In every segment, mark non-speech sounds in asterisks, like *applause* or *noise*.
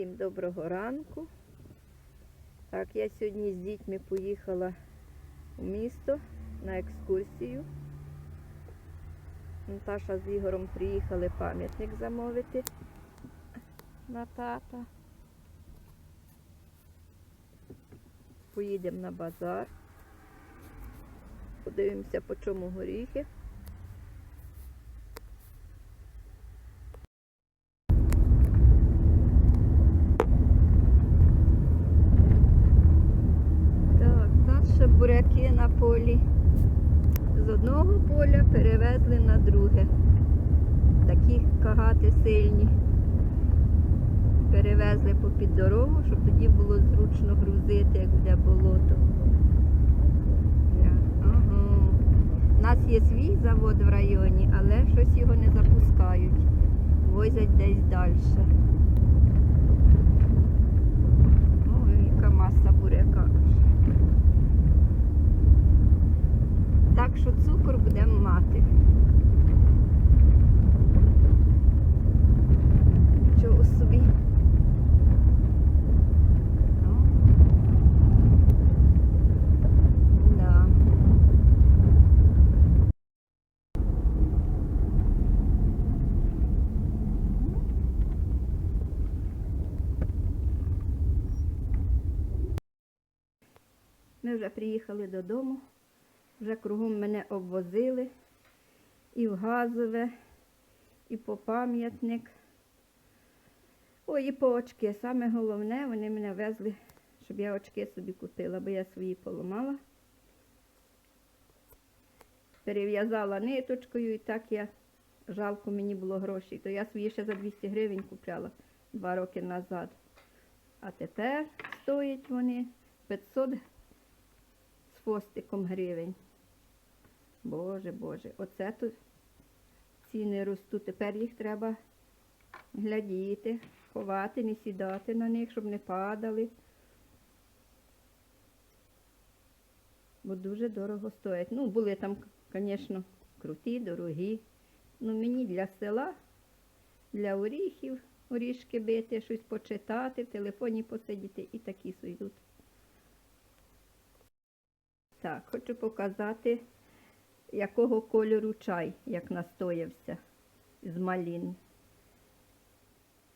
Всім доброго ранку. Так, я сьогодні з дітьми поїхала у місто на екскурсію. Наташа з Ігорем приїхали пам'ятник замовити на тата. Поїдемо на базар. Подивимося, по чому горіхи. Так, далі буряки на полі. З одного поля перевезли на друге. Такі кагати сильні. Перевезли попід дорогу, щоб тоді було зручно грузити, як буде болото. Ага. У нас є свій завод в районі, але щось його не запускають. Возять десь далі. Ой, яка маса буряка. Так що цукор будемо мати. Чого собі? Ми вже приїхали додому, вже кругом мене обвозили і в газове, і по пам'ятник. Ой, і по очки. Саме головне, вони мене везли, щоб я очки собі купила, бо я свої поламала. Перев'язала ниточкою і так я жалко мені було грошей. То я свої ще за 200 гривень купляла два роки назад. А тепер стоять вони 500 з хвостиком гривень. Боже, Боже, оце тут ціни ростуть. Тепер їх треба глядіти, ховати, не сідати на них, щоб не падали. Бо дуже дорого стоять. Ну, були там, звісно, круті, дорогі. Ну, мені для села, для оріхів, орішки бити, щось почитати, в телефоні посидіти і такі сойдуть. Так, хочу показати, якого кольору чай, як настоявся з малін.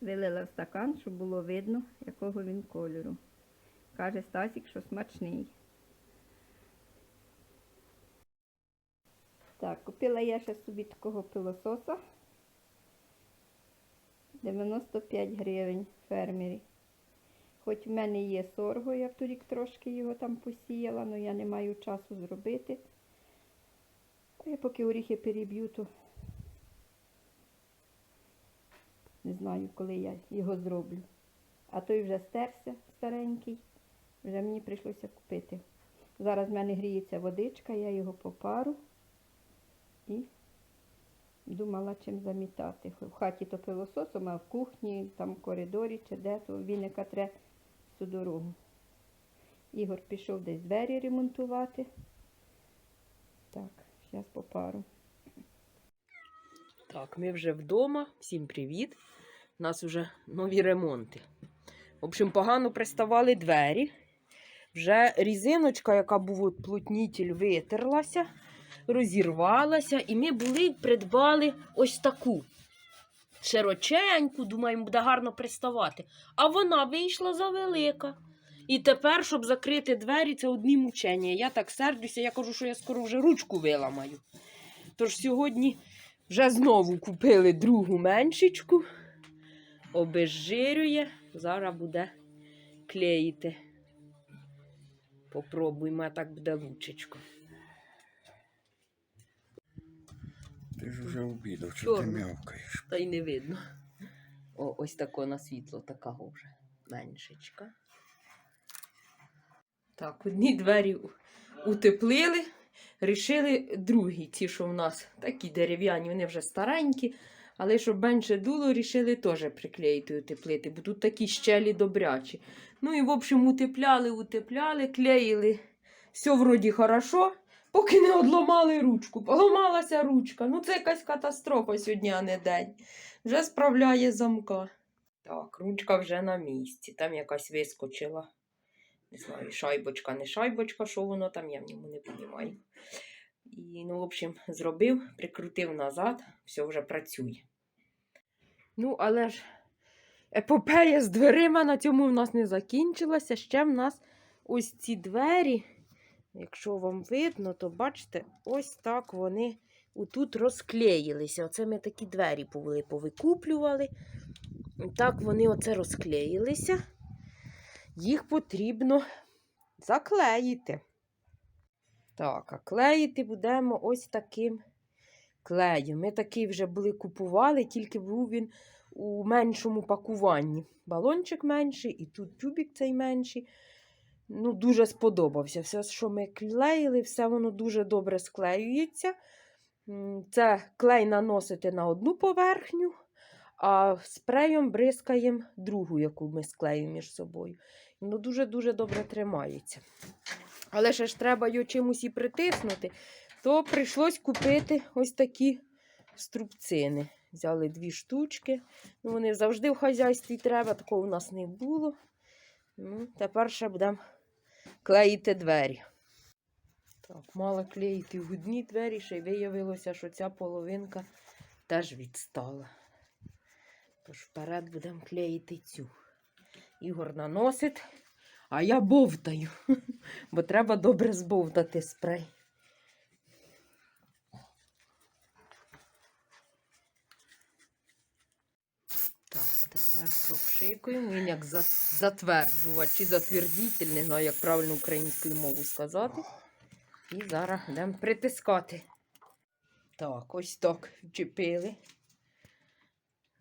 Вилила в стакан, щоб було видно, якого він кольору. Каже Стасік, що смачний. Так, купила я ще собі такого пилососа. 95 гривень фермері. Хоч в мене є сорго, я торік трошки його там посіяла, але я не маю часу зробити. Я поки оріхи переб'ю, то не знаю, коли я його зроблю. А той вже стерся старенький, вже мені прийшлося купити. Зараз в мене гріється водичка, я його попару і думала, чим замітати. В хаті то пилососом, а в кухні, там в коридорі чи де, то віника треба всю дорогу. Ігор пішов десь двері ремонтувати. Так, зараз попару. Так, ми вже вдома. Всім привіт. У нас вже нові ремонти. В общем, погано приставали двері. Вже різиночка, яка був от плотнітель, витерлася, розірвалася, і ми були, придбали ось таку широченьку, думаємо, буде гарно приставати. А вона вийшла завелика. І тепер, щоб закрити двері, це одні мучення. Я так сердюся, я кажу, що я скоро вже ручку виламаю. Тож сьогодні вже знову купили другу меншечку, обезжирює, зараз буде клеїти. Попробуємо, а так буде лучечко. Ти ж вже обідав, що ти мявкаєш. Та й не видно. О, ось тако на світло, такого вже меншечка. Так, одні двері утеплили, рішили другі, ті, що в нас такі дерев'яні, вони вже старенькі, але щоб менше дуло, рішили теж приклеїти утеплити, бо тут такі щелі добрячі. Ну і, в общем, утепляли, утепляли, клеїли. Все вроді хорошо, поки не одламали ручку. Поламалася ручка. Ну це якась катастрофа сьогодні, а не день. Вже справляє замка. Так, ручка вже на місці. Там якась вискочила. Не знаю, шайбочка, не шайбочка, що воно там, я в ньому не розумію. І, ну, в общем, зробив, прикрутив назад, все вже працює. Ну, але ж епопея з дверима на цьому в нас не закінчилася. Ще в нас ось ці двері. Якщо вам видно, то бачите, ось так вони отут розклеїлися. Оце ми такі двері повикуплювали. Так вони оце розклеїлися. Їх потрібно заклеїти. Так, а клеїти будемо ось таким клеєм. Ми такий вже були купували, тільки був він у меншому пакуванні. Балончик менший, і тут тюбік цей менший. Ну, дуже сподобався. Все, що ми клеїли, все воно дуже добре склеюється. Це клей наносити на одну поверхню, а спреєм бризкаємо другу, яку ми склеїмо між собою. Воно дуже-дуже добре тримається. Але ще ж треба його чимось і притиснути, то прийшлось купити ось такі струбцини. Взяли дві штучки. Ну, вони завжди в хазяйстві треба, такого у нас не було. Ну, тепер ще будемо клеїти двері. Так, мала клеїти гудні двері, ще й виявилося, що ця половинка теж відстала. Тож вперед будемо клеїти цю. Ігор наносить, а я бовтаю, *laughs* бо треба добре збовтати спрей. Так, тепер пропшикуємо. Він як затверджувач чи затвердитель, не знаю, як правильно українською мовою сказати. І зараз будемо притискати. Так, ось так вчепили.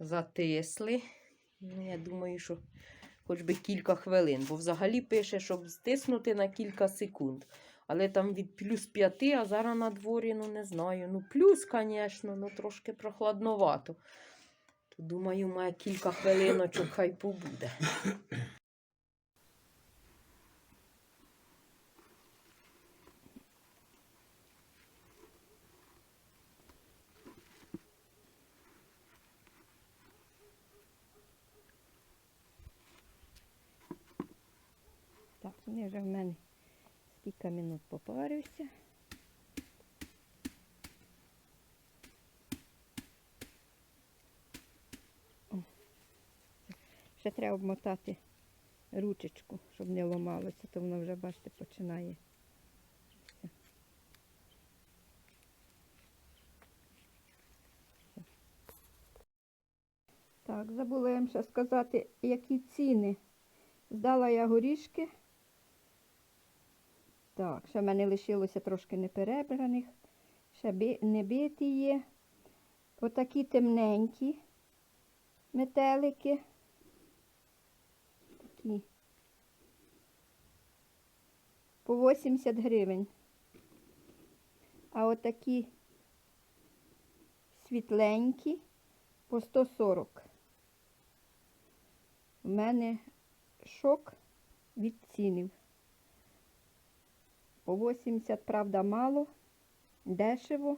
Затисли. Ну, я думаю, що хоч би кілька хвилин, бо взагалі пише, щоб стиснути на кілька секунд. Але там від плюс 5, а зараз на дворі, ну не знаю. Ну, плюс, звісно, ну трошки прохладновато. То думаю, має кілька хвилиночок хай побуде. Вони вже в мене кілька минут попарився. Ще треба обмотати ручечку, щоб не ламалося, то воно вже, бачите, починає. Так, забула я вам ще сказати, які ціни. Здала я горішки. Так, ще в мене лишилося трошки неперебраних. Ще би- не биті є. Отакі темненькі метелики. Такі. По 80 гривень. А отакі світленькі по 140. У мене шок від цінів. По 80, правда, мало, дешево.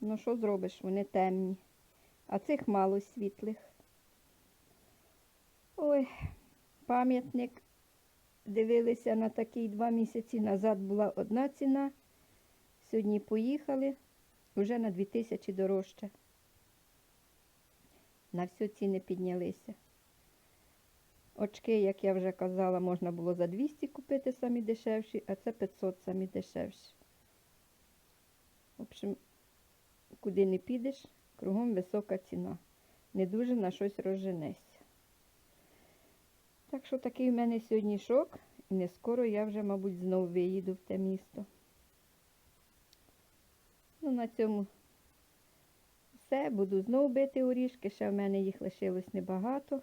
Ну що зробиш, вони темні. А цих мало світлих. Ой, пам'ятник. Дивилися на такий два місяці назад була одна ціна. Сьогодні поїхали вже на 2000 дорожче. На всю ціни піднялися. Очки, як я вже казала, можна було за 200 купити самі дешевші, а це 500 самі дешевші. В общем, куди не підеш, кругом висока ціна. Не дуже на щось розженешся. Так що такий в мене сьогодні шок, і не скоро я вже, мабуть, знову виїду в те місто. Ну, на цьому все. Буду знову бити орішки, ще в мене їх лишилось небагато.